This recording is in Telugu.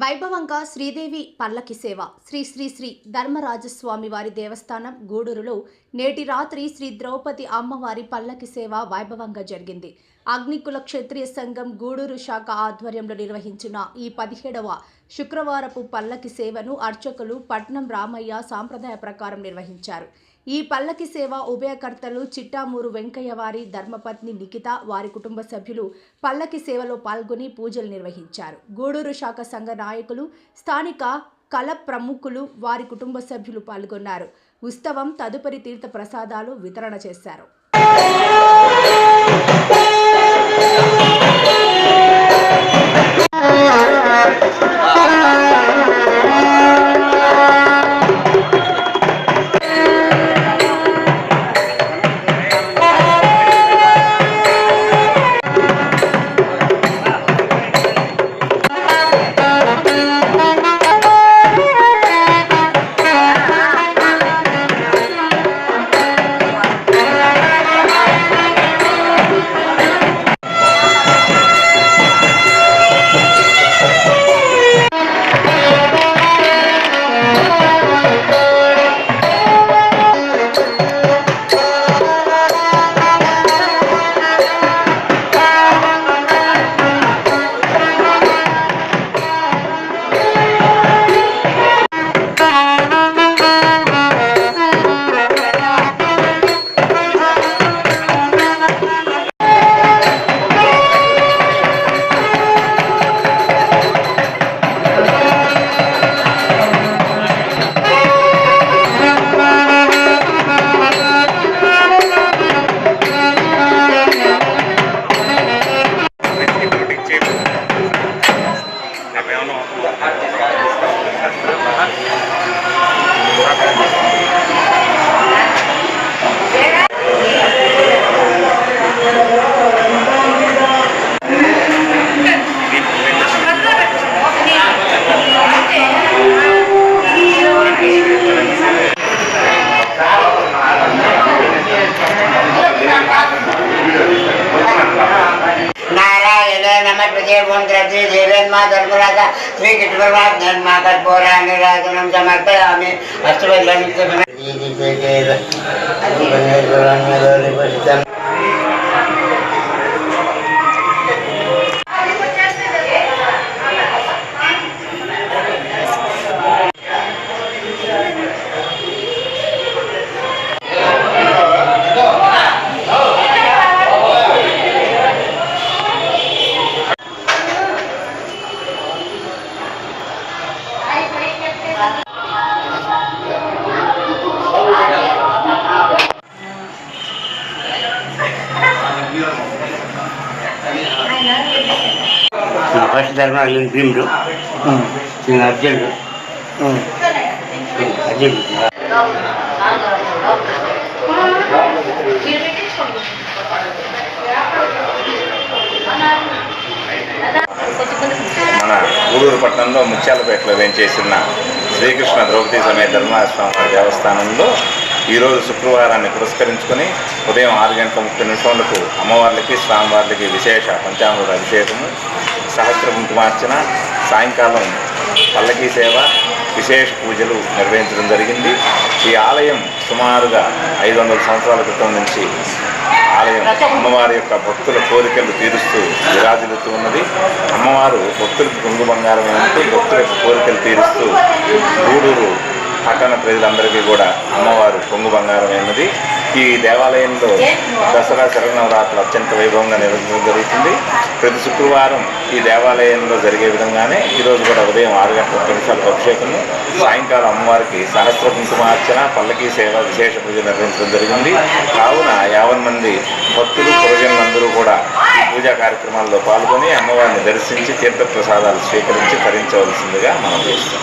వైభవంగా శ్రీదేవి పల్లకి సేవ. శ్రీ శ్రీ శ్రీ ధర్మరాజస్వామి వారి దేవస్థానం గూడూరులో నేటి రాత్రి శ్రీ ద్రౌపది అమ్మవారి పల్లకి సేవ వైభవంగా జరిగింది. అగ్నికుల క్షత్రియ సంఘం గూడూరు శాఖ ఆధ్వర్యంలో నిర్వహించిన ఈ పదిహేడవ శుక్రవారపు పల్లకి సేవను అర్చకులు పట్నం రామయ్య సాంప్రదాయ ప్రకారం నిర్వహించారు. ఈ పల్లకి సేవ ఉభయకర్తలు చిట్టామూరు వెంకయ్య వారి ధర్మపత్ని నిఖిత వారి కుటుంబ సభ్యులు పల్లకి సేవలో పాల్గొని పూజలు నిర్వహించారు. గూడూరు శాఖ సంఘ నాయకులు స్థానిక కళ ప్రముఖులు వారి కుటుంబ సభ్యులు పాల్గొన్నారు. ఉత్సవం తదుపరి తీర్థ ప్రసాదాలు వితరణ చేశారు. जय भुवन ग्रजे देवेन्मा धर्मराजा श्री कृष्णवाद धर्मा कटपोरांग राजनम समर्पयामि अस्तु ललित ఫస్ట్ ధర్మరాజు భీముడు. నేను అర్జునుడు. అర్జునుడు మన గూడూరు పట్టణంలో ముత్యాలపేటలో వేయించేసిన శ్రీకృష్ణ ద్రౌపది సమేత ధర్మాస్వామి వారి దేవస్థానంలో ఈరోజు శుక్రవారాన్ని పురస్కరించుకొని ఉదయం ఆరు గంటల ముప్పై నిమిషాలకు అమ్మవార్లకి స్వామివార్లకి విశేష పంచామృత అభిషేకము సహస్ర కుంకుమార్చన సాయంకాలం పల్లకీ సేవ విశేష పూజలు నిర్వహించడం జరిగింది. ఈ ఆలయం సుమారుగా ఐదు వందల సంవత్సరాల క్రితం నుంచి ఆలయం అమ్మవారి యొక్క భక్తుల కోరికలు తీరుస్తూ విరాజిల్లుతూ ఉన్నది. అమ్మవారు భక్తులకు కొంగు బంగారం ఉంటూ భక్తుల యొక్క కోరికలు తీరుస్తూ గూడూరు పట్టణ ప్రజలందరికీ కూడా అమ్మవారు కొంగు అయినది ఈ దేవాలయంలో దసరా శరణవరాత్రులు అత్యంత వైభవంగా నిర్వహించడం జరుగుతుంది. ప్రతి శుక్రవారం ఈ దేవాలయంలో జరిగే విధంగానే ఈరోజు కూడా ఉదయం ఆరు గంటల ముప్పై అభిషేకము సాయంకాలం అమ్మవారికి సహస్ర కుంకుమార్చన పల్లకీ సేవ విశేష పూజ నిర్వహించడం జరిగింది. కావున యావన్ మంది భక్తులు ప్రజలందరూ కూడా ఈ పూజా కార్యక్రమాల్లో పాల్గొని అమ్మవారిని దర్శించి తీర్థప్రసాదాలు స్వీకరించి తరించవలసిందిగా మనం చేస్తాం